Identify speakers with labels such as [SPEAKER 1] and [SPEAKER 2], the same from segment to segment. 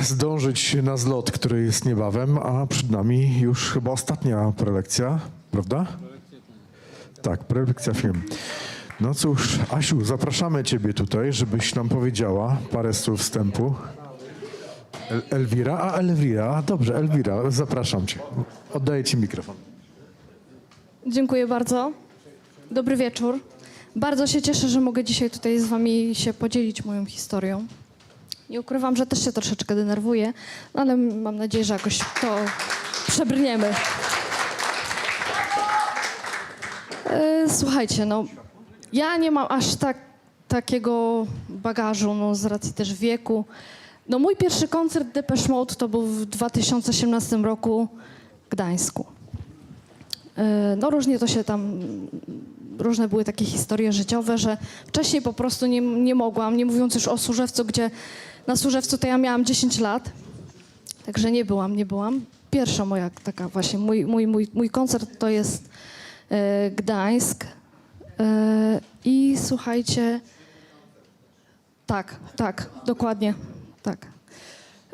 [SPEAKER 1] e, zdążyć na zlot, który jest niebawem, a przed nami już chyba ostatnia prelekcja, prawda? Tak, prelekcja film. No cóż, Asiu, zapraszamy Ciebie tutaj, żebyś nam powiedziała parę słów wstępu. El Elwira? A, Elwira. Dobrze, Elwira, zapraszam Cię. Oddaję Ci mikrofon.
[SPEAKER 2] Dziękuję bardzo. Dobry wieczór. Bardzo się cieszę, że mogę dzisiaj tutaj z wami się podzielić moją historią. Nie ukrywam, że też się troszeczkę denerwuję, no ale mam nadzieję, że jakoś to przebrniemy. E, Słuchajcie, no ja nie mam aż tak takiego bagażu, no z racji też wieku. No mój pierwszy koncert Depeche Mode to był w 2018 roku w Gdańsku. E, No różnie to się tam, różne były takie historie życiowe, że wcześniej po prostu nie, nie mogłam, nie mówiąc już o Służewcu, gdzie na Służewcu to ja miałam 10 lat, także nie byłam, nie byłam. Pierwsza moja taka właśnie, mój, mój, mój, mój koncert to jest e, Gdańsk e, i słuchajcie, tak, tak, dokładnie, tak.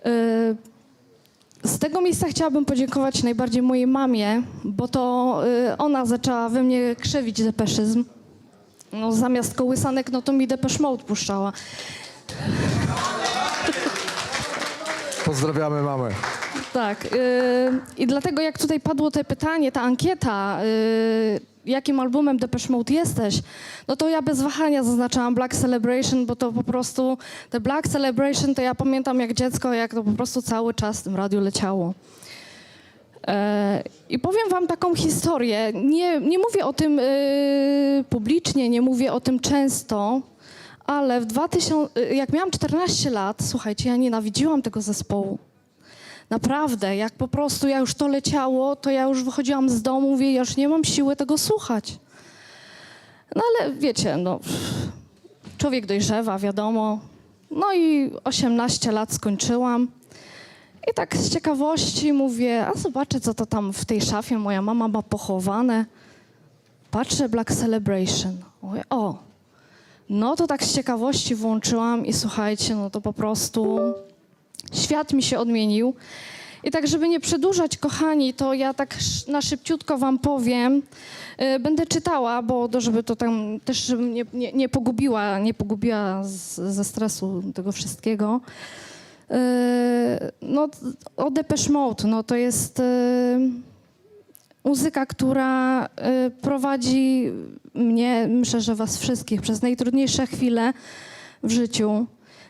[SPEAKER 2] E, z tego miejsca chciałabym podziękować najbardziej mojej mamie, bo to y, ona zaczęła we mnie krzewić depeszyzm. No, zamiast kołysanek, no to mi Depeche Mode puszczała.
[SPEAKER 1] Pozdrawiamy mamę.
[SPEAKER 2] Tak. y, I dlatego jak tutaj padło to pytanie, ta ankieta, y, jakim albumem Depeche Mode jesteś, no to ja bez wahania zaznaczałam Black Celebration, bo to po prostu, te Black Celebration to ja pamiętam jak dziecko, jak to po prostu cały czas w tym radiu leciało. E, I powiem wam taką historię. Nie, nie mówię o tym y, publicznie, nie mówię o tym często, ale w 2000, y, jak miałam 14 lat, słuchajcie, ja nienawidziłam tego zespołu. Naprawdę, jak po prostu ja już to leciało, to ja już wychodziłam z domu, mówię, ja już nie mam siły tego słuchać. No ale wiecie, no, człowiek dojrzewa, wiadomo. No i 18 lat skończyłam. I tak z ciekawości mówię, a zobaczę, co to tam w tej szafie moja mama ma pochowane. Patrzę Black Celebration. Mówię, o, no to tak z ciekawości włączyłam i słuchajcie, no to po prostu świat mi się odmienił. I tak, żeby nie przedłużać, kochani, to ja tak na szybciutko wam powiem. Y, Będę czytała, bo to, żeby to tam też żebym nie, nie, nie pogubiła, nie pogubiła z, ze stresu tego wszystkiego. Y, No, o Depeche Mode, no to jest y, muzyka, która y, prowadzi mnie, myślę, że was wszystkich przez najtrudniejsze chwile w życiu.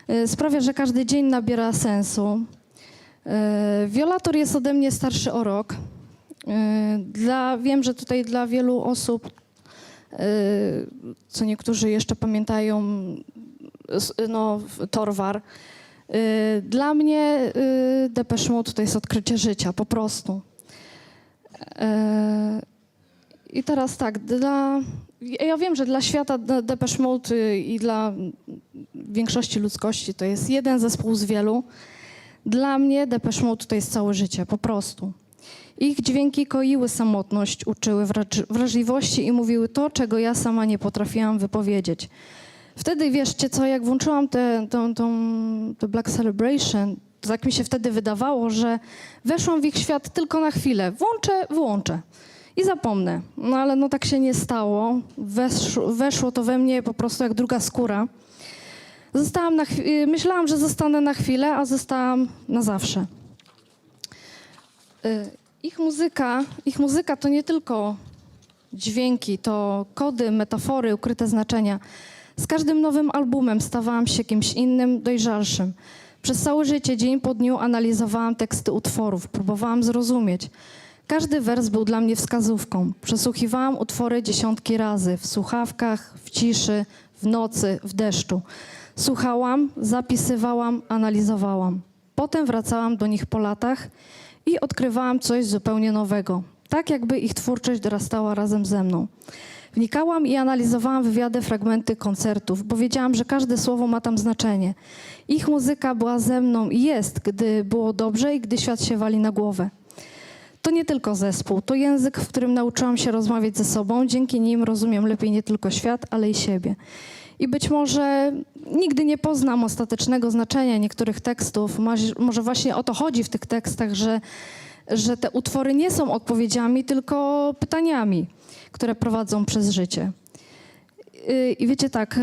[SPEAKER 2] Y, Sprawia, że każdy dzień nabiera sensu. Y, Violator jest ode mnie starszy o rok. Y, Dla, wiem, że tutaj dla wielu osób, y, co niektórzy jeszcze pamiętają, no, Torwar. Y, Dla mnie y, Depeche Mode to jest odkrycie życia, po prostu. Y, I teraz tak, dla, ja wiem, że dla świata De- Depeche Mode y, i dla większości ludzkości to jest jeden zespół z wielu. Dla mnie Depeche Mode to jest całe życie, po prostu. Ich dźwięki koiły samotność, uczyły wraż- wrażliwości i mówiły to, czego ja sama nie potrafiłam wypowiedzieć. Wtedy, wierzcie co, jak włączyłam tę Black Celebration, tak mi się wtedy wydawało, że weszłam w ich świat tylko na chwilę. Włączę, wyłączę i zapomnę. No ale no tak się nie stało. Weszło, weszło to we mnie po prostu jak druga skóra. Zostałam na chwi- myślałam, że zostanę na chwilę, a zostałam na zawsze. Y, Ich muzyka, ich muzyka to nie tylko dźwięki, to kody, metafory, ukryte znaczenia. Z każdym nowym albumem stawałam się kimś innym, dojrzalszym. Przez całe życie, dzień po dniu analizowałam teksty utworów, próbowałam zrozumieć. Każdy wers był dla mnie wskazówką. Przesłuchiwałam utwory dziesiątki razy, w słuchawkach, w ciszy, w nocy, w deszczu. Słuchałam, zapisywałam, analizowałam. Potem wracałam do nich po latach i odkrywałam coś zupełnie nowego. Tak jakby ich twórczość dorastała razem ze mną. Wnikałam i analizowałam wywiady, fragmenty koncertów, bo wiedziałam, że każde słowo ma tam znaczenie. Ich muzyka była ze mną i jest, gdy było dobrze i gdy świat się wali na głowę. To nie tylko zespół, to język, w którym nauczyłam się rozmawiać ze sobą. Dzięki nim rozumiem lepiej nie tylko świat, ale i siebie. I być może nigdy nie poznam ostatecznego znaczenia niektórych tekstów. Może właśnie o to chodzi w tych tekstach, że, że te utwory nie są odpowiedziami, tylko pytaniami, które prowadzą przez życie. Y, I wiecie tak, y,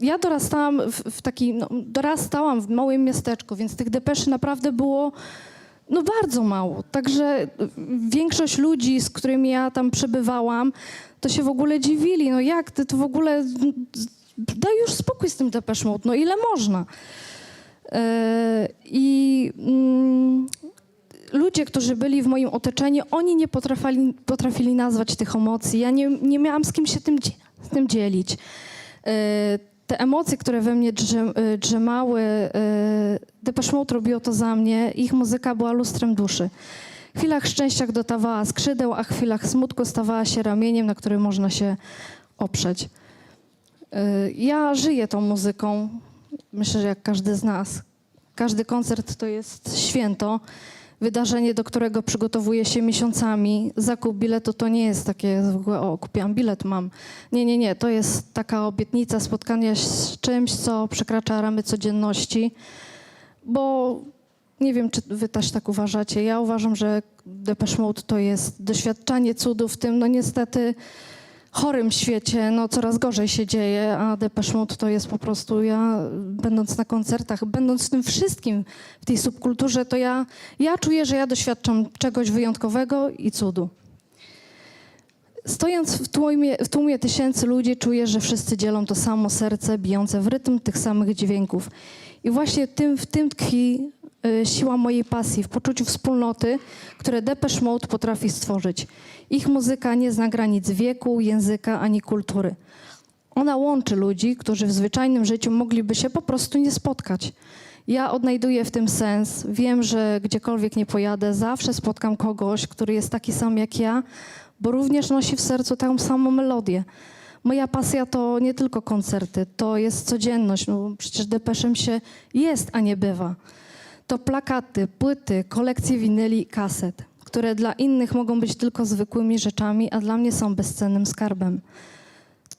[SPEAKER 2] ja dorastałam w, w takim, no, dorastałam w małym miasteczku, więc tych depeszy naprawdę było no bardzo mało. Także y, większość ludzi, z którymi ja tam przebywałam, to się w ogóle dziwili. No jak ty to w ogóle... Daj już spokój z tym Depeche no ile można? E, I mm, ludzie, którzy byli w moim otoczeniu, oni nie potrafili, potrafili nazwać tych emocji. Ja nie, nie miałam z kim się tym, z tym dzielić. E, Te emocje, które we mnie drze, e, drzemały, e, Depeche Mode robiło to za mnie. Ich muzyka była lustrem duszy. W chwilach szczęścia dotawała skrzydeł, a w chwilach smutku stawała się ramieniem, na którym można się oprzeć. Ja żyję tą muzyką. Myślę, że jak każdy z nas. Każdy koncert to jest święto, wydarzenie, do którego przygotowuje się miesiącami. Zakup biletu to nie jest takie zwykłe, o, kupiłam bilet, mam. Nie, nie, nie. To jest taka obietnica spotkania z czymś, co przekracza ramy codzienności, bo nie wiem, czy wy też tak uważacie. Ja uważam, że Depeche Mode to jest doświadczanie cudu w tym, no niestety, chorym świecie, no coraz gorzej się dzieje, a Depeche Mode to jest po prostu ja, będąc na koncertach, będąc tym wszystkim, w tej subkulturze, to ja, ja czuję, że ja doświadczam czegoś wyjątkowego i cudu. Stojąc w tłumie, w tłumie tysięcy ludzi, czuję, że wszyscy dzielą to samo serce bijące w rytm tych samych dźwięków. I właśnie tym, w tym tkwi siła mojej pasji, w poczuciu wspólnoty, które Depeche Mode potrafi stworzyć. Ich muzyka nie zna granic wieku, języka ani kultury. Ona łączy ludzi, którzy w zwyczajnym życiu mogliby się po prostu nie spotkać. Ja odnajduję w tym sens. Wiem, że gdziekolwiek nie pojadę, zawsze spotkam kogoś, który jest taki sam jak ja, bo również nosi w sercu tę samą melodię. Moja pasja to nie tylko koncerty, to jest codzienność. No, przecież depeszem się jest, a nie bywa. To plakaty, płyty, kolekcje winyli i kaset, które dla innych mogą być tylko zwykłymi rzeczami, a dla mnie są bezcennym skarbem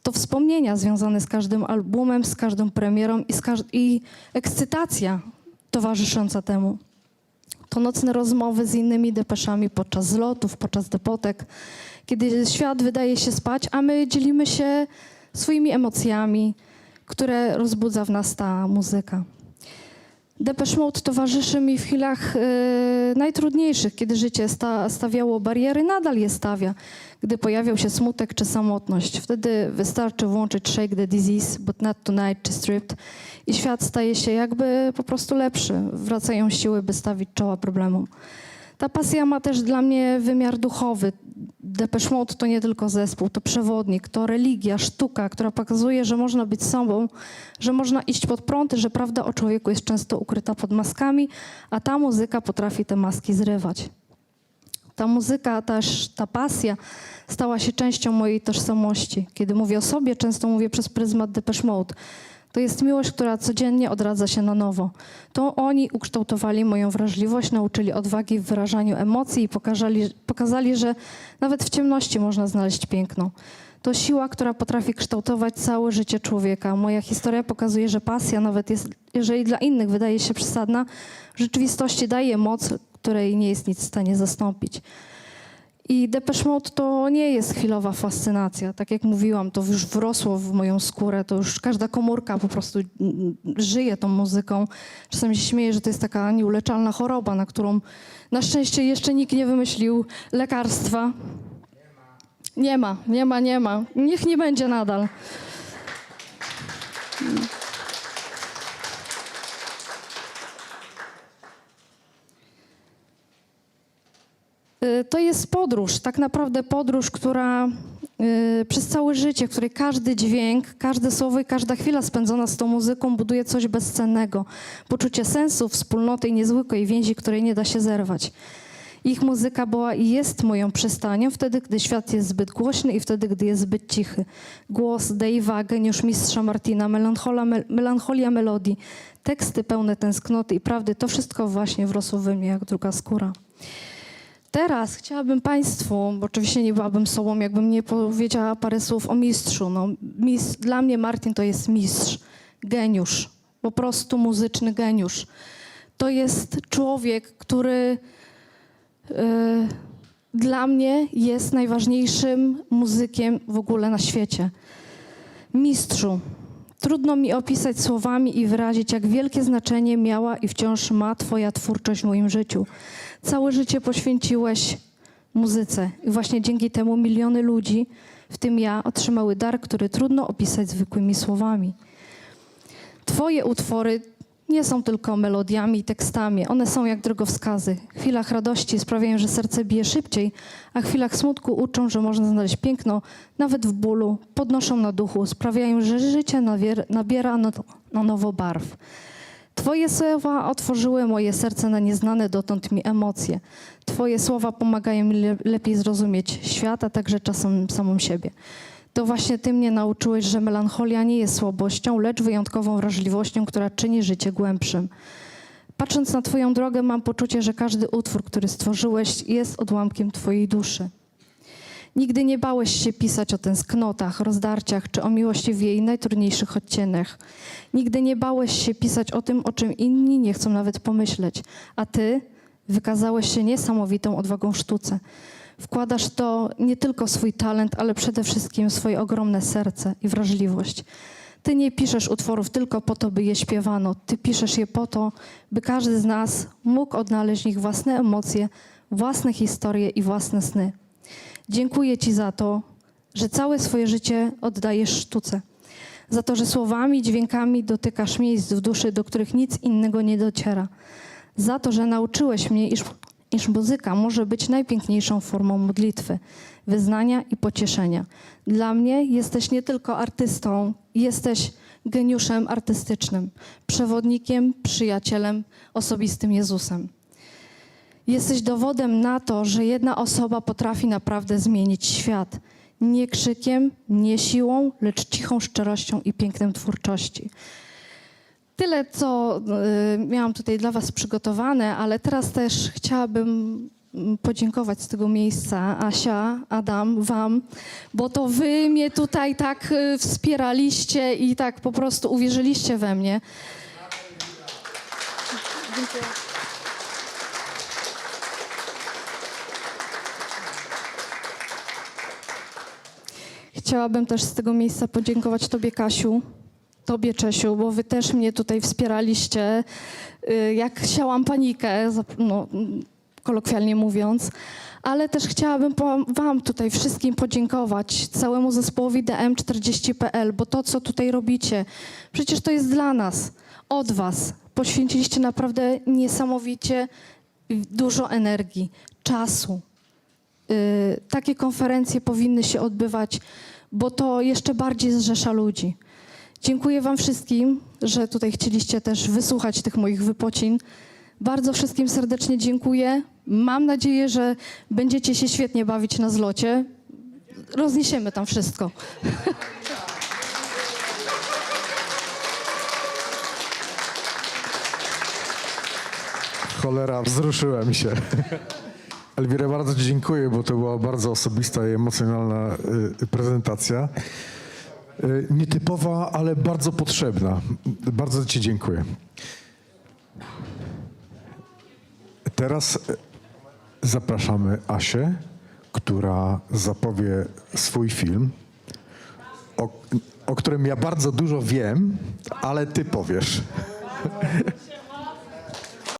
[SPEAKER 2] to wspomnienia związane z każdym albumem, z każdą premierą i, i ekscytacja towarzysząca temu. To nocne rozmowy z innymi depeszami podczas zlotów, podczas depotek, kiedy świat wydaje się spać, a my dzielimy się swoimi emocjami, które rozbudza w nas ta muzyka. Depeche Mode towarzyszy mi w chwilach e, najtrudniejszych, kiedy życie sta, stawiało bariery, nadal je stawia. Gdy pojawiał się smutek czy samotność, wtedy wystarczy włączyć Shake the Disease, But Not Tonight czy Stripped i świat staje się jakby po prostu lepszy. Wracają siły, by stawić czoła problemom. Ta pasja ma też dla mnie wymiar duchowy. Depeche Mode to nie tylko zespół, to przewodnik, to religia, sztuka, która pokazuje, że można być sobą, że można iść pod prąd, że prawda o człowieku jest często ukryta pod maskami, a ta muzyka potrafi te maski zrywać. Ta muzyka, też ta pasja stała się częścią mojej tożsamości. Kiedy mówię o sobie, często mówię przez pryzmat Depeche Mode. To jest miłość, która codziennie odradza się na nowo. To oni ukształtowali moją wrażliwość, nauczyli odwagi w wyrażaniu emocji i pokazali, pokazali, że nawet w ciemności można znaleźć piękno. To siła, która potrafi kształtować całe życie człowieka. Moja historia pokazuje, że pasja, nawet jest, jeżeli dla innych wydaje się przesadna, w rzeczywistości daje moc, której nie jest nic w stanie zastąpić. I Depeche Mode to nie jest chwilowa fascynacja. Tak jak mówiłam, to już wrosło w moją skórę, to już każda komórka po prostu mm, żyje tą muzyką. Czasami się śmieję, że to jest taka nieuleczalna choroba, na którą na szczęście jeszcze nikt nie wymyślił lekarstwa. Nie ma, nie ma, nie ma. Niech nie będzie nadal. Y, To jest podróż, tak naprawdę podróż, która y, przez całe życie, w której każdy dźwięk, każde słowo i każda chwila spędzona z tą muzyką buduje coś bezcennego. Poczucie sensu, wspólnoty i niezwykłej więzi, której nie da się zerwać. Ich muzyka była i jest moją przystanią wtedy, gdy świat jest zbyt głośny i wtedy, gdy jest zbyt cichy. Głos Dave'a, geniusz mistrza Martina, melancholia, me, melancholia melodii, teksty pełne tęsknoty i prawdy, to wszystko właśnie wrosło we mnie jak druga skóra. Teraz chciałabym Państwu, bo oczywiście nie byłabym sobą, jakbym nie powiedziała parę słów o mistrzu. No, mistrz, dla mnie Martin to jest mistrz, geniusz, po prostu muzyczny geniusz. To jest człowiek, który e, dla mnie jest najważniejszym muzykiem w ogóle na świecie. Mistrzu, trudno mi opisać słowami i wyrazić, jak wielkie znaczenie miała i wciąż ma Twoja twórczość w moim życiu. Całe życie poświęciłeś muzyce i właśnie dzięki temu miliony ludzi, w tym ja, otrzymały dar, który trudno opisać zwykłymi słowami. Twoje utwory nie są tylko melodiami i tekstami, one są jak drogowskazy. W chwilach radości sprawiają, że serce bije szybciej, a w chwilach smutku uczą, że można znaleźć piękno nawet w bólu, podnoszą na duchu, sprawiają, że życie nabiera na, nowo barw. Twoje słowa otworzyły moje serce na nieznane dotąd mi emocje. Twoje słowa pomagają mi le- lepiej zrozumieć świat, a także czasem samą siebie. To właśnie Ty mnie nauczyłeś, że melancholia nie jest słabością, lecz wyjątkową wrażliwością, która czyni życie głębszym. Patrząc na Twoją drogę, mam poczucie, że każdy utwór, który stworzyłeś, jest odłamkiem Twojej duszy. Nigdy nie bałeś się pisać o tęsknotach, rozdarciach czy o miłości w jej najtrudniejszych odcieniach. Nigdy nie bałeś się pisać o tym, o czym inni nie chcą nawet pomyśleć, a ty wykazałeś się niesamowitą odwagą w sztuce. Wkładasz to nie tylko swój talent, ale przede wszystkim swoje ogromne serce i wrażliwość. Ty nie piszesz utworów tylko po to, by je śpiewano. Ty piszesz je po to, by każdy z nas mógł odnaleźć w nich własne emocje, własne historie i własne sny. Dziękuję Ci za to, że całe swoje życie oddajesz sztuce. Za to, że słowami, dźwiękami dotykasz miejsc w duszy, do których nic innego nie dociera. Za to, że nauczyłeś mnie, iż, iż muzyka może być najpiękniejszą formą modlitwy, wyznania i pocieszenia. Dla mnie jesteś nie tylko artystą, jesteś geniuszem artystycznym, przewodnikiem, przyjacielem, osobistym Jezusem. Jesteś dowodem na to, że jedna osoba potrafi naprawdę zmienić świat. Nie krzykiem, nie siłą, lecz cichą szczerością i pięknem twórczości. Tyle, co y, miałam tutaj dla Was przygotowane, ale teraz też chciałabym mm, podziękować z tego miejsca Asia, Adam, Wam, bo to Wy mnie tutaj tak y, wspieraliście i tak po prostu uwierzyliście we mnie. Dziękuję. Chciałabym też z tego miejsca podziękować Tobie, Kasiu, Tobie, Czesiu, bo Wy też mnie tutaj wspieraliście, y, jak siałam panikę, no, kolokwialnie mówiąc. Ale też chciałabym Wam tutaj wszystkim podziękować, całemu zespołowi DM40.pl, bo to, co tutaj robicie, przecież to jest dla nas, od Was. Poświęciliście naprawdę niesamowicie dużo energii, czasu, y, takie konferencje powinny się odbywać, bo to jeszcze bardziej zrzesza ludzi. Dziękuję Wam wszystkim, że tutaj chcieliście też wysłuchać tych moich wypocin. Bardzo wszystkim serdecznie dziękuję. Mam nadzieję, że będziecie się świetnie bawić na zlocie. Rozniesiemy tam wszystko.
[SPEAKER 1] Cholera, wzruszyłem się. Elwira, bardzo dziękuję, bo to była bardzo osobista i emocjonalna y, prezentacja. Y, nietypowa, ale bardzo potrzebna. Bardzo Ci dziękuję. Teraz y, zapraszamy Asię, która zapowie swój film, o, o którym ja bardzo dużo wiem, ale Ty powiesz.